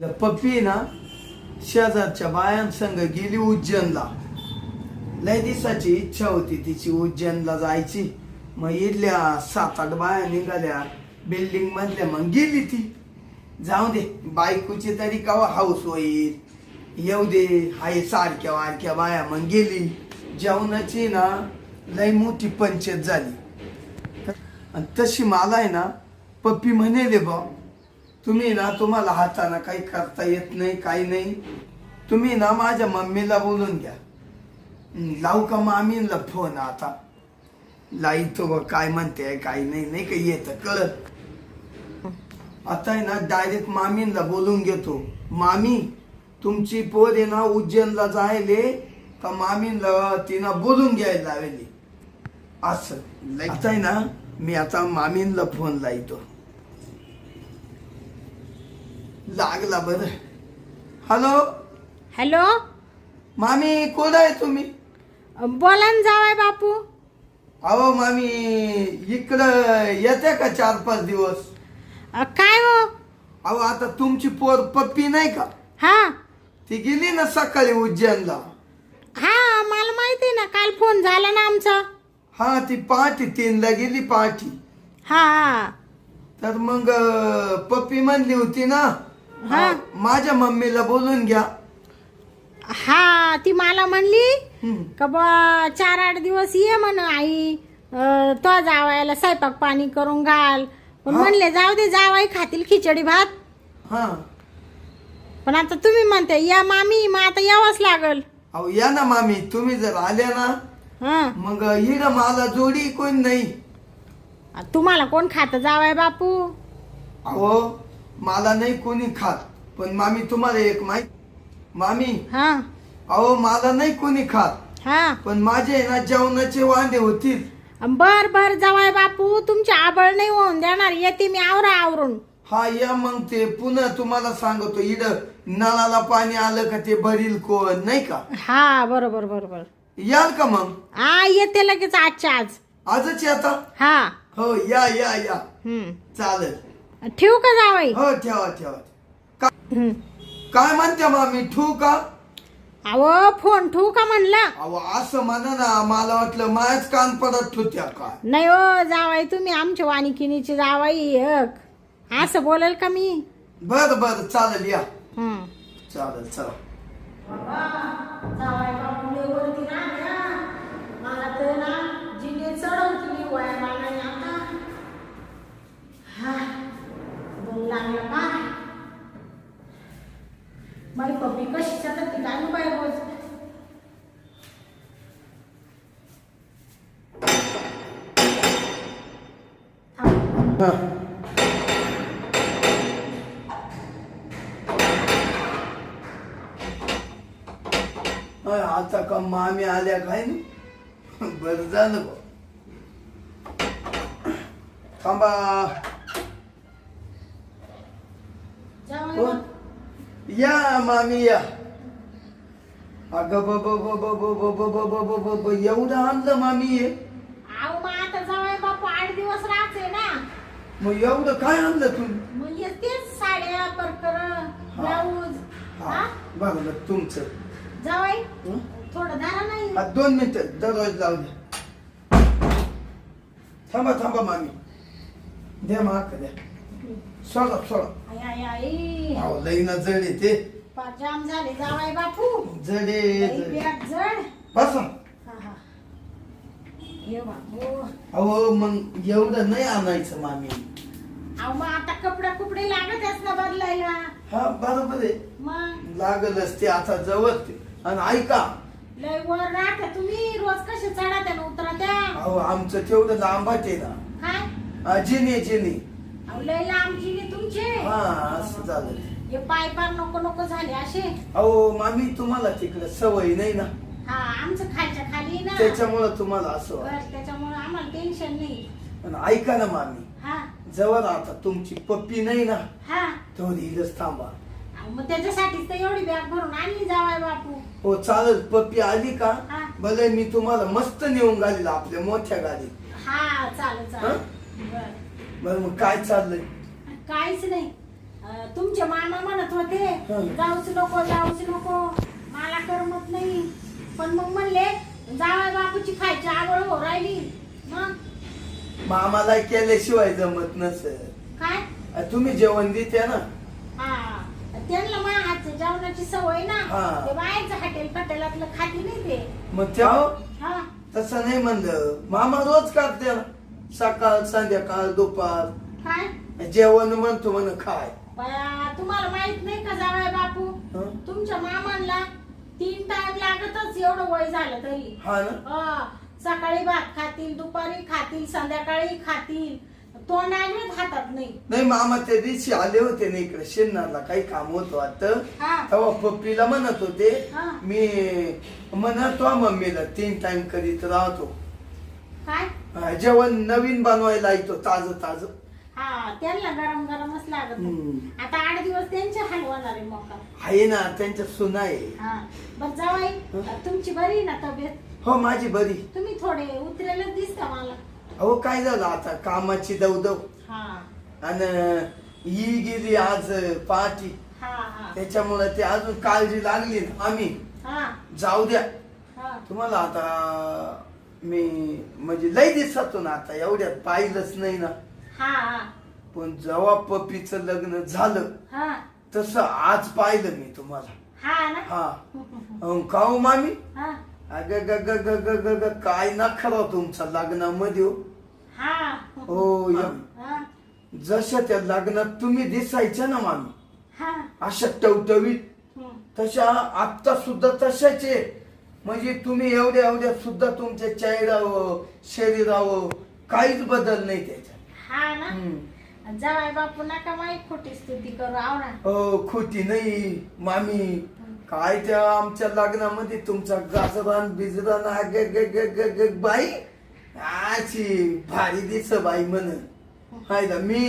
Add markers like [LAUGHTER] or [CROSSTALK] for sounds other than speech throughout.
पप्पी ना शेजारच्या बायांसंग गेली उज्जैनला. लय दिसाची इच्छा होती तिची उज्जैनला जायची. मग इथल्या सात आठ बाया निघाल्या. बिल्डिंग मधल्या मग गेली ती. जाऊ दे बायकोची तरी कवा हाऊस होईल. येऊ दे हाय सारख्या वारख्या बाया मग गेली. जेवणाची ना लय मोठी पंचायत झाली. आणि तशी मला आहे ना पप्पी म्हणे बा तुम्ही ना तुम्हाला हाताने काही करता येत नाही काही नाही. तुम्ही ना माझ्या मम्मीला बोलून घ्या. लावू का मामीला फोन आता? लाईतो बा काय म्हणते काय नाही नाही का येत कळत आता आहे ना डायरेक्ट मामींना बोलून घेतो. मामी तुमची पोर आहे ना उज्जैनला जायले तर मामींना तिनं बोलून घ्यायला लावली? असं. आता आहे ना मी आता मामींना फोन लावतो लागला बर. हॅलो हॅलो मामी कोण आहे तुम्ही? बोला ना जावाय बापू. अहो मामी इकडं येते का चार पाच दिवस? अ, काय हो? अहो आता तुमची पोर पप्पी नाही का? हा. ती गेली ना सकाळी उज्जैनला. हा मला माहिती आहे ना काल फोन झाला ना आमचा. हा ती पहाटी तीनला गेली पहाटी. हा हा. तर मग अं, पप्पी म्हणली होती ना हा. माझ्या मम्मीला बोलून घ्या. हा ती मला म्हणली. का बा चार आठ दिवस ये म्हण आई अ, तो जावायला स्वयंपाक पाणी करून घाल. पण. म्हणले जाऊ दे जावाई खातील खिचडी भात. हा. पण आता तुम्ही म्हणते या मामी मग आता यावंच लागल. अहो या ना मामी तुम्ही जर आल्या ना हा. मग हिर मला जोडी कोण नाही. तुम्हाला कोण खात? जावाय बापू. अहो मला नाही कोणी खात पण मामी तुम्हाला एक माहीत मामी हा. अहो मला नाही कोणी खात हा. पण माझे आहे ना जेवणाचे वांदे होतील. बर बर जवाय बापू तुमची आबळ नाही होऊन देणार येते मी आवरा आवरून. हा या मग ते पुन्हा तुम्हाला सांगतो इड नळाला पाणी आलं का ते भरील कोण नाही का? हा बरोबर बरोबर. याल का मग? हा येते लगेच आजच्या आज. आजच येता? हा. हो या या या. हम्म. चालेल. ठेवू का जावाई? हो ठेवा ठेवा. का-. काय म्हणते मामी ठू का? अहो फोन ठेवू का म्हणलं? अहो असं म्हणा ना मला वाटलं मायाच कान पडत होत्या काय नाही हो जावाई तुम्ही आमच्या वाणिकिनीची जावाई एक. असं बोलेल का मी? बर बर चालेल या. हम्म. चालेल चला. लागला माझी पप्पी कशी ती काय आता का मामी आल्या काय बर बरं झालं थांबा. या मामी या अगं ब ब ब ब ब ब ब ब ब ब ब एवढं आणलं मामी हे अहो मग आता जावाई बापू आठ दिवस राहते ना मग एवढं काय आणलं तू मग येतेच साड्या परकर ब्लाऊज हा हा बरं तुमचं जावाई हं? थोडं धरा नाही हा, दोन मिनिटं दरवाज लावू द्या थांबा थांबा मामी द्या माक द्या सोडा सोडा. आई आई आई. अहो लई ना जड आहे ते. पार जाम झाले. जावाई बापू. जड आहे, लई जड आहे. बॅग जड. बसा. हा हा. ये बापू. अहो मग एवढं नाही आणायचं मामी. अहो मग आता कपडे कुपडे लागतच ना बदलायला. हा बरोबर आहे. मग? लागलच ते आता जवळ ते. आणि ऐका. लय वर राहत्या तुम्ही. रोज कसे चढात्या ना उतरत्या? अहो आमचं तेवढं लांबाट आहे ना. काय? हा, जिने जिने. अहो लय लांबची गे तुमचे? हा असं झालं. हे पाय पार नको नको झाले असे? अहो मामी तुम्हाला तिकडं सवय नाही ना? हा आमचं खालच्या खाली ना. त्याच्यामुळं तुम्हाला असं वाटतं. बस त्याच्यामुळे आम्हाला टेन्शन नाही. ऐका ना मामी. हा. जवळ आता तुमची पप्पी नाही ना? हा. थांबा. अहो, मग त्याच्यासाठीच तर एवढी बॅग भरून आणली जावाय बापू. हो चालेल. पप्पी आली का? हा. भले मी तुम्हाला मस्त नेऊन घालील आपल्या मोठ्या गाडीत. हा चालेल चालेल. बर. बरं मग काय चाललंय? काहीच नाही. अं, तुमचे मामा म्हणत होते हं. जाऊच नको जाऊच नको मला करमत नाही. पण मग म्हणले जावा बापूची खायची आवड हो राहिली. मग? मामाला केल्याशिवाय जमत नसेल. काय? तुम्ही जेवण देते ना? हा. त्यांना माझ्या हातच्या जेवणाची सवय ना. हा. ते बाहेरचं हॉटेल पटेलातलं खाती नाही ते. मग त्या? हा. तसं नाही म्हणलं. मामा रोज करते ना सकाळ संध्याकाळ दुपार. काय? जेवण म्हणतो म्हण खाय. बया, तुम्हाला माहीत नाही का जावाय बापू? हं? तुमच्या मामांना तीन टाइम लागतच एवढं वय झालं तरी. हा ना? हा, सकाळी भात खातील दुपारी खातील संध्याकाळी खातील. तोंड आणत हातात नाही. नाही मामा त्या दिवशी आले होते ना इकडे शेन्नारला काही काम होतं वाटतं. हा. तेव्हा पप्पीला म्हणत होते हा. मी म्हणतो मम्मीला तीन टाइम करीत राहतो. काय? जेवण नवीन बनवायला येतो ताज ताज. हा त्यांना गरम गरमच लागत. आता आठ दिवस त्यांचे हलवणार आहे मोका. आहे ना त्यांच्या सुना आहे. हा. बर जावाई? तुमची बरी ना तब्येत? हो माझी बरी. तुम्ही थोडे उतरेलच दिसता मला. अहो काय झालं आता? कामाची दवदव हा. आणि ही गेली आज पहाटी. हा हा. त्याच्यामुळे ते अजून काळजी लागली ना आम्ही. हा. जाऊ द्या. हा. तुम्हाला आता मी म्हणजे लय दिवसातून आता. एवढ्यात पाहिलंच नाही ना. हा हा. पण जेव्हा पप्पीचं लग्न झालं हा. तसं आज पाहिलं मी तुम्हाला. हा ना? हा. [LAUGHS] अं, का हो मामी? हा. अग ग ग ग ग ग ग काय ना खरा तुमचा लग्नामध्ये हो. हा. हो या. हा. जशा त्या लग्नात तुम्ही दिसायच्या ना मामी हा. अशा टवटवीत हं. तशा आत्ता सुद्धा तशाच. आहे म्हणजे तुम्ही एवढ्या एवढ्या सुद्धा तुमच्या चेहऱ्यावर शरीरावर काहीच बदल नाही त्याच्यात. हा ना. जावाय बापू नका माहीत खोटी स्तुती करू आव ना हो खोटी नाही मामी. काय त्या आमच्या लग्नामध्ये तुमचा गाजरान बिजरान आग ग ग ग ग बाई? अशी भारी दिस बाई म्हण. हाय ना मी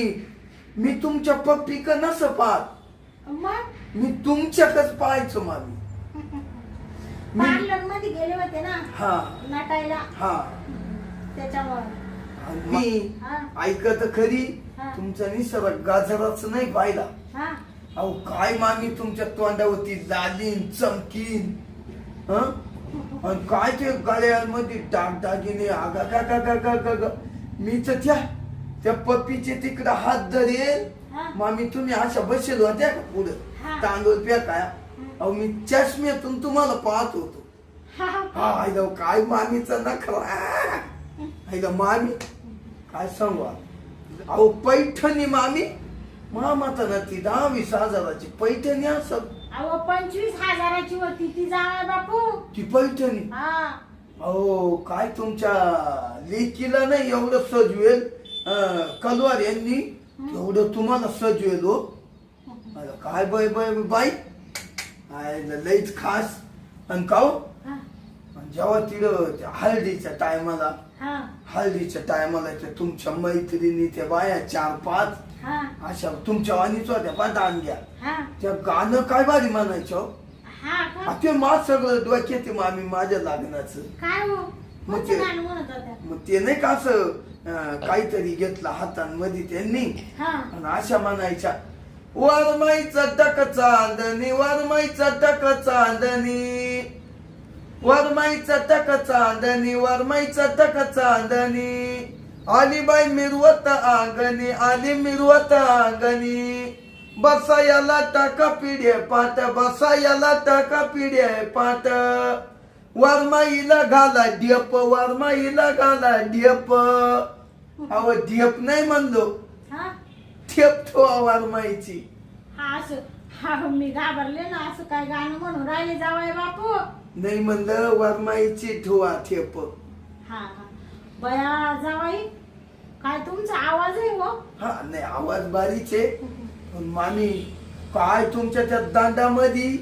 मी तुमच्या पप्पी का नस पाहत? मग? मी तुमच्याकच पाहायचो मामी. [LAUGHS] पार्लरमध्ये गेले होते ना? हा. नटायला? हा. त्याच्यामुळे. मी ऐकत खरी. तुमचा निसर्ग गाजराच नाही पाहिला हा. अहो काय मामी तुमच्या तोंडावरती लालीन चमकीन हं? आणि काय ते गळ्यामध्ये डागडागिने आगा गा गा गा गा गा गा. मी तर त्या त्या पप्पीचे तिकडं हात धरेल. मामी तुम्ही अशा बसेल होत्या का पुढं. तांदूळ काय अहो मी चष्म्यातून तुम्हाला पाहत होतो. हा. हा काय मामीचा नखरा? आयला मामी काय सांगू आता? अहो पैठणी मामी. मामाता ना ती दहा वीस हजाराची पैठणी असत अहो पंचवीस हजाराची होती ती जावाय बापू. ती पैठणी? हा. अहो काय तुमच्या लेकीला नाही एवढं सजवेल? अं, कलवार यांनी? एवढं तुम्हाला सजवेल हो? अरे काय बाय बाय बाई? आयला लईच खास. आणि का हो? जेव्हा त्या हळदीच्या टायमाला हा. हळदीच्या टायमाला त्या तुमच्या मैत्रिणी त्या बाया चार पाच हा. अशा तुमच्या वाणीच होत्या पा दांड्या. हा. त्या गाणं काय भारी म्हणायचं? ते मा सगळं डोक्यात आहे मामी माझ्या लग्नाचं. हो? मग ते- मग ते नाही का असं काहीतरी घेतलं हातांमध्ये त्यांनी? हा. आणि अशा म्हणायच्या वरमाईचा टक चांदणी वरमाईचा टक चांदणी वरमाईचा टक चांदणी वरमाईचा टक चांदणी. आली बाई मिरवत अंगणी आली मिरवत अंगणी बसा याला टाका पिढे पाट बसा याला टाका पिढे पाट वरमाईला घाला ढेप वरमाईला घाला ढेप. अहो ढेप नाही म्हणलो. हा? ठेप ठेवा वरमाईची. हा असं हा मी घाबरले ना असं काय गाणं म्हणून राहिले जावाय बापू. नाही म्हणलं वरमाईची ठेवा ठेप. हा हा बया जावाई काय तुमचा आवाज आहे हो? हा नाही आवाज बारीच आहे. पण मामी काय तुमच्या त्या दांडामध्ये.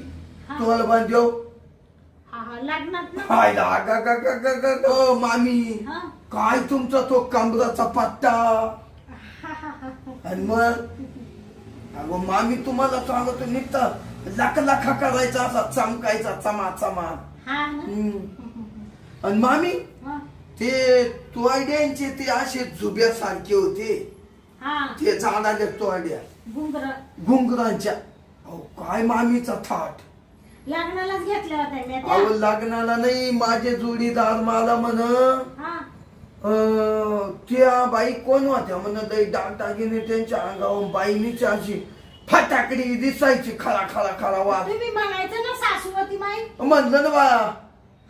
तोल बांधव हा हा लग्नात ना? हाय गा गा गा गा गा गा गा, मामी हा. काय तुमचा तो कमराचा पट्टा हा. आणि मग? अगं मामी तुम्हाला सांगतो निघता. लाख लाखा करायचा असा चमकायचा चमा चमा. हा ना? हम्म. आणि मामी हा. ते तुआयड्यांचे ते असे झुब्यासारखे होते. हा. ते तोड्या घुंगर. घुंगरांच्या. अहो काय मामीचा थाट. लग्नालाच घेतल्या होत्या मी त्या. अहो लग्नाला नाही माझे जोडीदार मला म्हण हा. अं, त्या बाई कोण होत्या म्हण लई डागडागिने त्यांच्या अंगावर बाईनीची अशी फटाकडी दिसायची खळा खळा वाज तुम्ही म्हणायचं ना सासूवती माई. म्हणलं ना बा.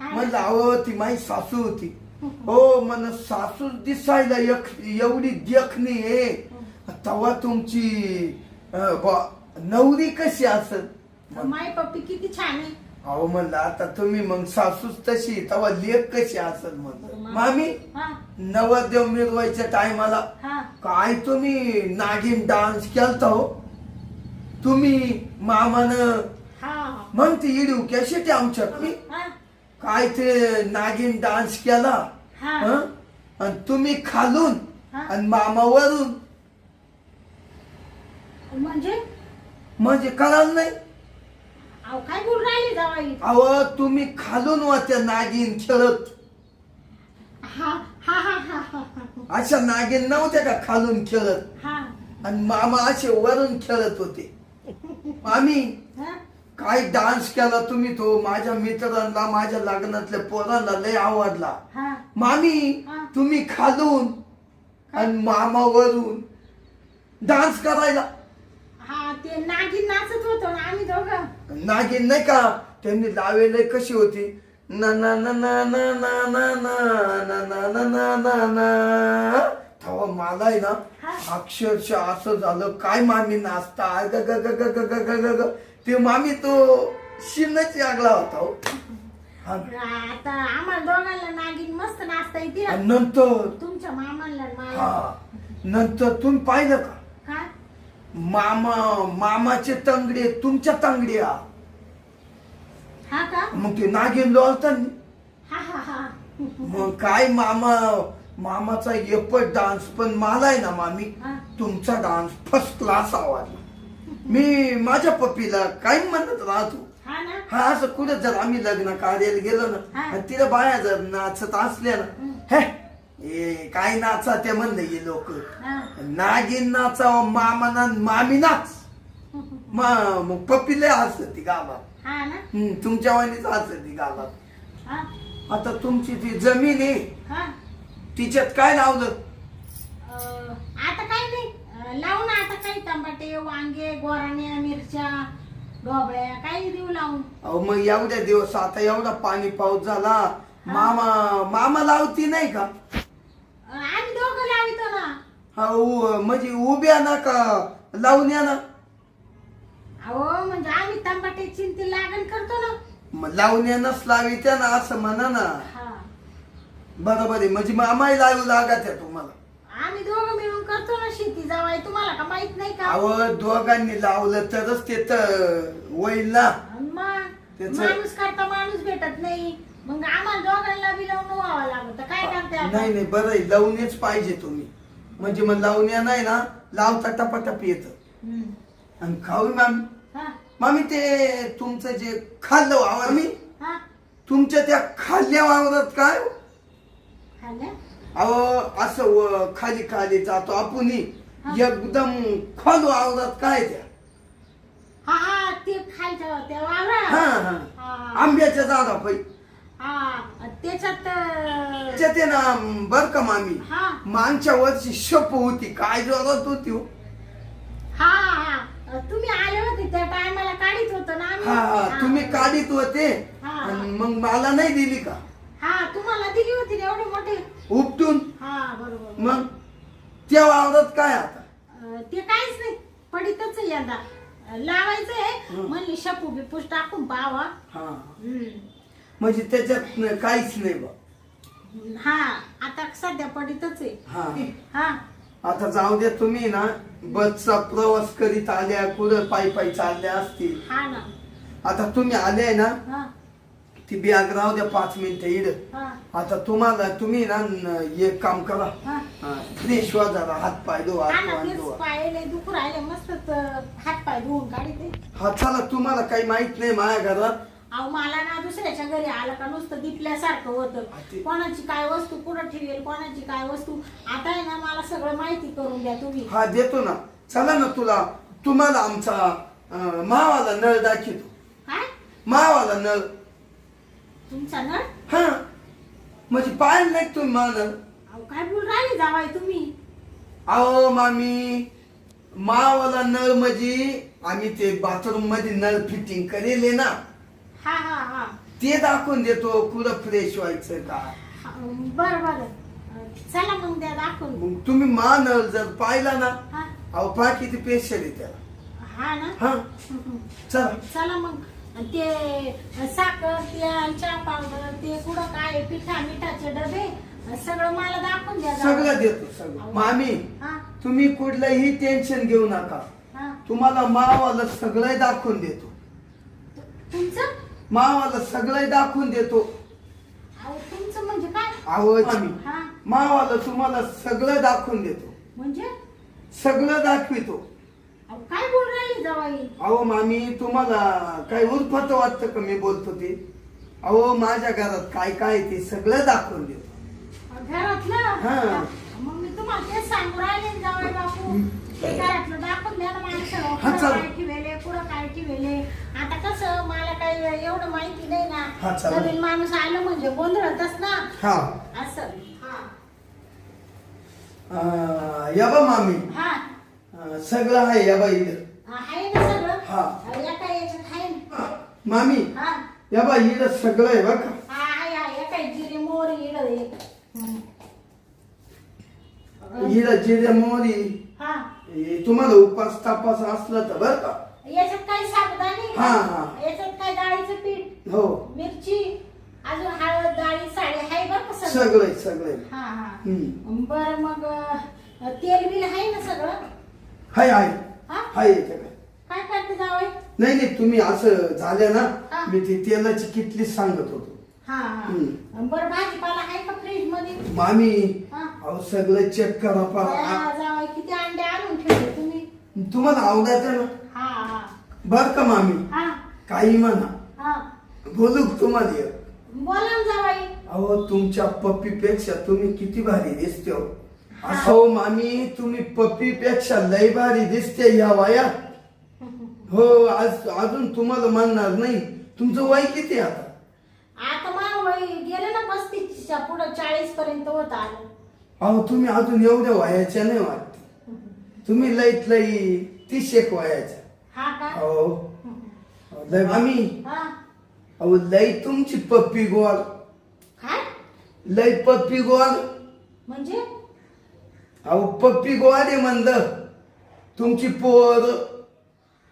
म्हणलं अहो ती माझी सासू होती. हो. म्हण सासू दिसायला एक- एवढी देखणी आहे. तेव्हा तुमची अं, बा- नवरी कशी असत माई पप्पी किती छान आहे. अहो म्हणलं आता तुम्ही मग सासूच तशी तेव्हा लेख कशी असेल म्हणलं? मामी हा. नवरदेव मिरवायच्या टायमाला हा. काय तुम्ही नागिन डान्स केलता हो? तुम्ही मामानं हा. मग ती इडू कशी आमच्यात. मी हा. काय ते नागिन डान्स केला हा. हं? आणि तुम्ही खालून हा. आणि मामा वरून. म्हणजे? म्हणजे कळाल नाही. अहो काय बोल राहिली जावाई अहो तुम्ही खालून होत्या नागिन खेळत. हा हा हा हा हा हा. अशा नागिन नव्हत्या का खालून खेळत? हा. आणि मामा असे वरून खेळत होते. हा काय डान्स केला तुम्ही तो माझ्या मित्रांना माझ्या लग्नातल्या पोरांना लय आवडला हा मामी हा. तुम्ही खालून आणि मामा वरून डान्स करायला हा ते नागिन नाचत होतो ना आम्ही दोघं नागिन नाही का त्यांनी लावेले कशी होती ना ना ना ना ना ना ना ना ना ना ना ना ना ना तेव्हा मला आहे ना. अक्षरशः असं झालं काय मामी नाचता ग ग ग ग ग ग ग ग ग. ते मामी तो शिनच लागला होता हो. हा. आता आम्हाला दोघांना नागिन मस्त नाचता येते. आणि नंतर? तुमच्या मामाला आणि मला हा. नंतर तुम्ही पाहिलं का? काय मामा मामाचे तंगडे तुमच्या तंगड्या. हा का? मग ते नागिन लोळतात हा हा हा. मग काय मामा मामाचा एपट डान्स पण मला आहे ना मामी. तुमचा डान्स फर्स्ट क्लास आवडला मी माझ्या पप्पीला काय म्हणत राहतो. हा ना? हा असं कुठं जर आम्ही लग्न कार्याला गेलो ना. आणि तिला बाया जर नाचत असल्या ना. हे ए, काय नाचा ते म्हणले हे लोक. नागिन नाचा मामाना मामी नाच. मा- मग पप्पीला हसत ती गावात. तुमच्या वाणीच हसत ती गावात. आता तुमची ती जमीन आहे. हा. तिच्यात काय लावलं? अं, आता काही नाही. अं, लावू ना आता काही टमाटे वांगे गोराण्या मिरच्या ढोबळ्या काही देऊ लावून अहो मग एवढ्या दिवस. आता एवढा पाणी पाऊस झाला. मामा मामा लावती नाही का? अं, आम्ही दोघं लावितो ना. हा उ- म्हणजे उभ्या ना का? लावण्या ना. अहो म्हणजे आम्ही टमाटे चिंती लागण करतो ना. मग लावण्यानच लावित्या ना असं म्हणा ना. बरोबर आहे. म्हणजे मामाही लावू लागत आहे तुम्हाला. आम्ही दोघं मिळून करतो ना शेती जावाय तुम्हाला का माहीत नाही का? अहो दोघांनी लावलं तरच ते तर होईल ना. अन मग त्याचं- माणूस करता माणूस भेटत नाही. मग आम्हाला दोघांना बी लावून व्हावं लागत. काय करते नाही आपण? नाही बरं आहे. लावणेच पाहिजे तुम्ही. म्हणजे मग लावण्या नाही ना लावता टपाटप येत. हम्म. आणि खाऊ मॅम. हा. मामी ते तुमचं जे खाल्लं वावर मी हा. तुमच्या त्या खाल्ल्या वावरात काय खाल्ल्या अहो असं व खाली खाली जातो आपण. एकदम खोल वावरात काय त्या हा हा ते हा हा. हा. आंब्याच्या झाडा पै. हा त्याच्यात अं, आहे ना बर का मामी? हा. मागच्या वर्षी शप होती. काय जोरात होती हो. हा हा. तुम्ही आले होते त्या टायमाला काढीत होतो ना आम्ही. हा. हा. तुम्ही काढीत होते. हा. आणि मग मला नाही दिली का? हा तुम्हाला दिली होती ना एवढे मोठे? उपटून? हा बरोबर. मग? त्या वावरात काय आता? अं, ते काहीच नाही. पडितच आहे यंदा. अं, लावायचंय. म्हणली शपू बिपूस टाकून पावा हा. हम्म. म्हणजे त्याच्यात न- काहीच नाही बा. हा आता सध्या पडितच आहे. हा. हा. आता जाऊ द्या तुम्ही ना बसचा प्रवास करीत आल्या कुठं पायी पायी चालल्या असतील. हा ना. आता तुम्ही आले ना हा. ती बॅग राहू द्या पाच मिनिटं इड. हा. आता तुम्हाला तुम्ही ना न- एक काम करा. हा. फ्रेश व्हा जरा हात पाय धुवा हा तोंड तेच धुवा. पायले दुखू राहिले मस्त हात पाय धुवून काढते हा चला तुम्हाला काही माहीत नाही माझ्या घरात. अहो मला ना दुसऱ्याच्या घरी आलं का नुसतं दिपल्यासारखं होतं. ते- कोणाची काय वस्तू कुठं ठेवेल कोणाची काय वस्तू? आता आहे ना मला सगळं माहिती करून द्या तुम्ही. हा देतो ना. चला ना तुला तुम्हाला आमचा अं, मावाला नळ दाखवतो. काय मावाला नळ. तुमचा नळ हा. म्हणजे पाहिलं नाही तुम्ही मा नळ अहो काय बोल राहिले जावाय तुम्ही? अहो मामी मावाला नळ म्हणजे आम्ही ते बाथरूममध्ये नळ फिटिंग करेल ना. हा हा हा. ते दाखवून देतो पुरं फ्रेश व्हायचं का? हा, बरं बरं. अं, चला मग द्या दाखवून. मग तुम्ही मा नळ जर पाहिला ना हा. अहो पहा किती पेशल आहे त्याला. हा ना? हा. [LAUGHS] चला. चला मग. ते साखर तेल चहा पावडर ते कुठं काय पिठा मिठाचे डबे सगळं मला दाखवून द्या जरा. सगळं देतो सगळं. मामी हा? तुम्ही कुठलंही टेन्शन घेऊ नका. हा? तुम्हाला मावाला सगळं दाखवून देतो. तुमचं? मावाला सगळं दाखवून देतो. अहो तुमचं म्हणजे काय? अहो मामी हा. मावाला तुम्हाला सगळं दाखवून देतो. म्हणजे? सगळं दाखवितो. अहो काय बोल राहिली जवाई? अहो मामी तुम्हाला काय उरफत वाटतं का मी बोलतो ते? अहो माझ्या घरात काय काय आहे ते सगळं दाखवून देतो. हा. घरातलं? मग मी तुम्हाला तेच सांगू राहिले जवाई बापू. ते घरातलं दाखवून द्या ना हा, कुठं चालेल. काय ठेवेले कुठं काय ठेवेले. आता कसं मला काही एवढं माहिती नाही हा, ना चालेल. नवीन माणूस आलं म्हणजे गोंधळतच ना. हा. असं. हा. अं, या बा मामी. हा. सगळं आहे या बा इथं हा, आहे ना सगळं? हा. अहो, एका याच्यात आहे ना. मामी हा. या बा इथं सगळं आहे का? हा आहे आहे. एका जिरे मोहरी इड आहे इथं जिरे मोहरी. हा. हे तुम्हाला उपास तापास असलं तर बरं का? याच्यात काही साबुदाणे? हा, हा. याच्यात काय डाळीचं पीठ? हो. मिरची? अजून हळद डाळी साडी आहे बरं का सगळं? सगळं आहे, सगळं आहे. हा हा. हम्म. बर मग अं, तेल बिल आहे ना सगळं? हाय हाय. हा? हाय याच्याकडे काय? करते जावई? नाही नाही तुम्ही असं झालं ना. मी ती तेलाची किटली सांगत होतो. हा हा. हम्म. बरं भाजीपाला आहे का फ्रीजमध्ये मामी हा. अहो सगळं चेक करा पा. हा, जावई किती अंडे आणून ठेवले तुम्ही? तुम्हाला आवडायचं ना? हा हा. बर का मामी? हा. काही म्हणा. हा. बोलू का तुम्हाला एक? बोला ना जावाई. अहो तुमच्या पप्पीपेक्षा तुम्ही किती भारी दिसते हो. असो मामी तुम्ही पप्पीपेक्षा लय भारी दिसते या वयात हो आज अजून तुम्हाला म्हणणार नाही. तुमचं वय किती आता? आता मा वय गेले ना पस्तीसच्या पुढं चाळीस पर्यंत होत आलं अहो तुम्ही अजून एवढ्या वयाच्या नाही वाटत. तुम्ही लईत लई तीस एक वयाच्या. हा का? लय मामी. हा. अहो लई तुमची पप्पी काय? लई पप्पी गोळ म्हणजे? अहो पप्पी गोळ आहे म्हणलं. तुमची पोर.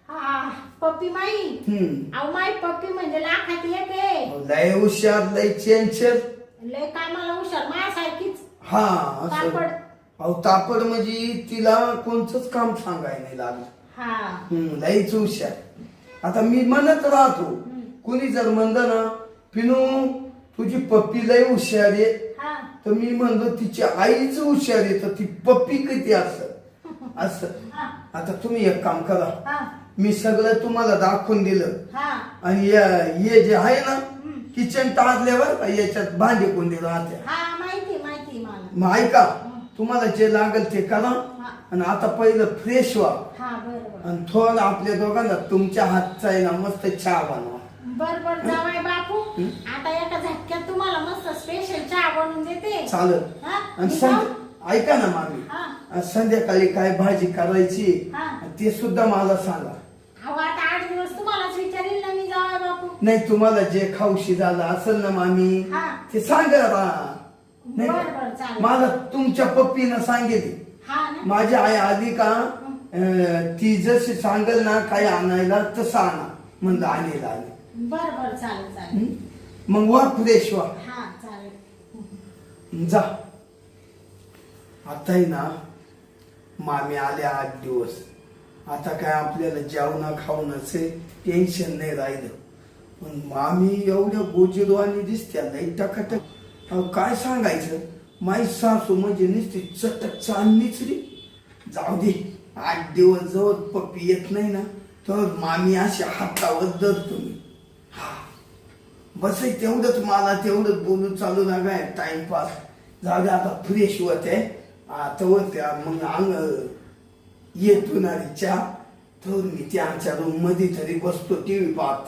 हा पप्पी माई. हम्म. अहो माई पप्पी म्हणजे लाखात अहो, लय हुशार लय चेंचर लय कामाला हुशार माझ्यासारखीच. हा असं. तापड. अहो तापड म्हणजे तिला कोणतंच काम सांगाय नाही लागलं. हा. हम्म, लईच हुशार. आता मी म्हणत राहतो कुणी जर म्हणलं ना पिनू तुझी पप्पी लय हुशार आहे. तर मी म्हणलो तिची आईच हुशार आहे तर ती पप्पी किती असं? [LAUGHS] असं. आता तुम्ही एक काम करा. मी सगळं तुम्हाला दाखवून दिलं. आणि या- हे जे आहे ना किचन टाळल्यावर याच्यात भांडे कोंडे राहते हा माहिती माहिती मला. मग ऐका तुम्हाला जे लागेल ते करा. आणि आता पहिलं फ्रेश व्हा. हा बरोबर आणि थोडं आपल्या दोघांना तुमच्या हातचा आहे ना मस्त चहा बनवा. बर बर जावाय बापू. आता एका झटक्यात तुम्हाला मस्त स्पेशल चहा बनवून देते चालेल हा? आणि मी संध्या? ऐका ना मामी हा. आणि संध्याकाळी काय भाजी करायची हा. ते सुद्धा मला सांगा अहो आता आठ दिवस तुम्हालाच विचारेल ना मी जावाय बापू नाही तुम्हाला जे खाऊशी झालं असेल ना मामी हा. ते सांगा रा नाही बरं, का? बरं, चालेल. मला तुमच्या पप्पीनं सांगितले हा ना माझी आई आली का अं, ती जशी सांगेल ना काय आणायला तसं आणा म्हणलं आणेल आले बर बर चालेल चालेल मग वा फ्रेश व्हा हा चालेल जा. आता आहे ना मामी आले आठ दिवस. आता काय आपल्याला जेवणा खावण्याचे टेन्शन नाही राहिलं. पण मामी एवढ्या गोजीरवानी दिसत्या नाही टकाटक. अहो काय सांगायचं? माई सासू म्हणजे नुसती चटक चांदणीच रे. जाऊ दे आठ दिवस जवळ पप्पी येत नाही ना तर मामी अशी हातावर धरतो मी. बस तेवढंच मला तेवढंच बोलून चालू ना काय टाइमपास जाऊ दे आता फ्रेश होते आता त्या मग अंग येतो ना चहा तर मी त्या आमच्या रूममध्ये तरी बसतो टी व्ही पाहत.